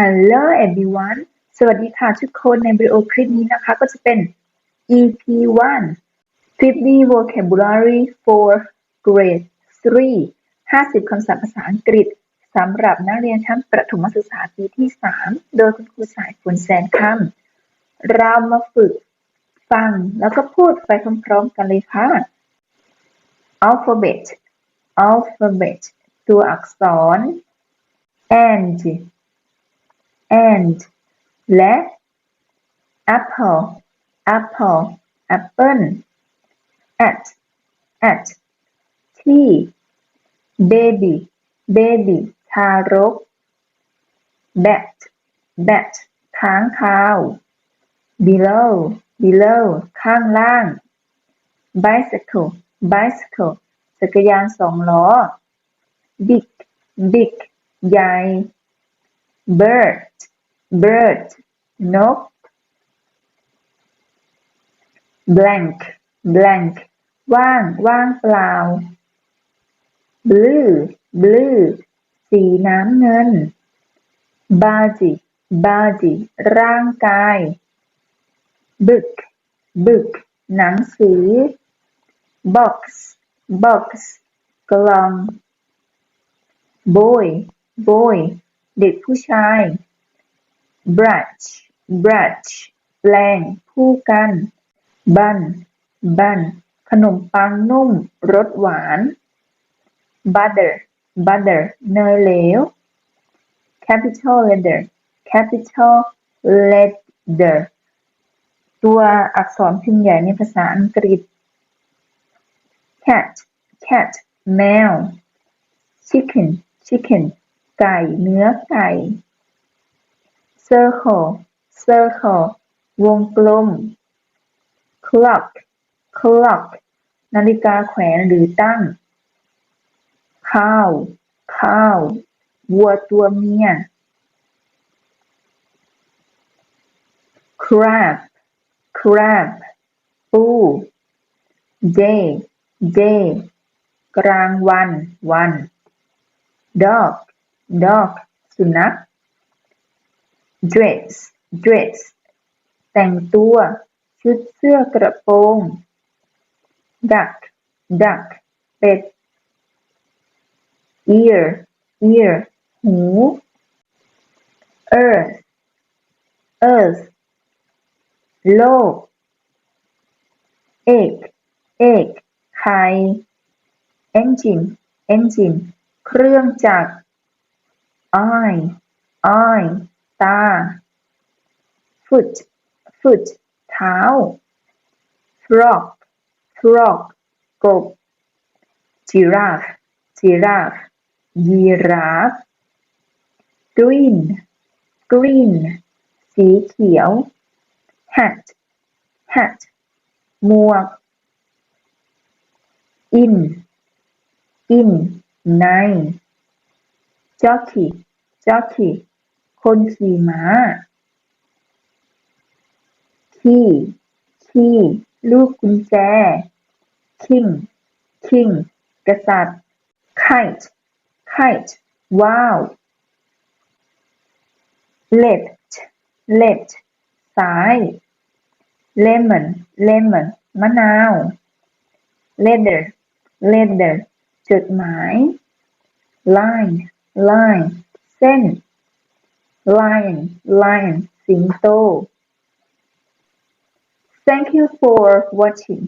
Hello everyone สวัสดีค่ะทุกคนในวิดีโอคลิปนี้นะคะ ก็จะเป็น EP 1 50 vocabulary for grade 3 50 คำศัพท์ภาษาอังกฤษสำหรับนักเรียนชั้นประถมศึกษาปีที่ 3 โดยคุณครูสายฝนแสนคำเรามาฝึก ฟังแล้วก็พูดไปพร้อมๆกันเลยค่ะ alphabet alphabet ตัวอักษร and and และ apple apple apple at at ที่ baby baby ทารก bat bat ค้างคาว below below ข้างล่าง bicycle bicycle จักรยานสองล้อ big big ใหญ่ bird bird นก blank blank ว่าง ว่างเปล่า blue blue สีน้ำเงิน body body ร่างกาย book book หนังสือ box box กล่อง boy boy เด็กผู้ชาย branch branch แปลงผู้กัน bun bun ขนมปังนุ่ม รสหวาน butter butter เนยเหลว capital letter capital letter ตัวอักษรพิมพ์ใหญ่ในภาษาอังกฤษ cat cat แมว chicken chicken ไก่ เนื้อไก่ circle circle วงกลม clock clock นาฬิกาแขวนหรือตั้ง cow cow วัวตัวเมีย crab crab ปู day day กลางวันวัน dog dog สุนัข dress dress แต่งตัว ชุดเสื้อกระโปรง duck duck เป็ด ear ear หู earth earth โลก egg egg ไข่ engine engine เครื่องจักร eye eye ตา foot foot เท้า frog frog กบ giraffe giraffe ยีราฟ green green สีเขียว hat hat หมวก in in ใน jockey jockey คนขี่ม้าขี้ ขี้ ลูกกุญแจ king king กษัตริย์ kite kite ว้าว left left ซ้าย lemon lemon มะนาว letter letter จดหมาย line line เส้น lion Sing สิงโต Thank you for watching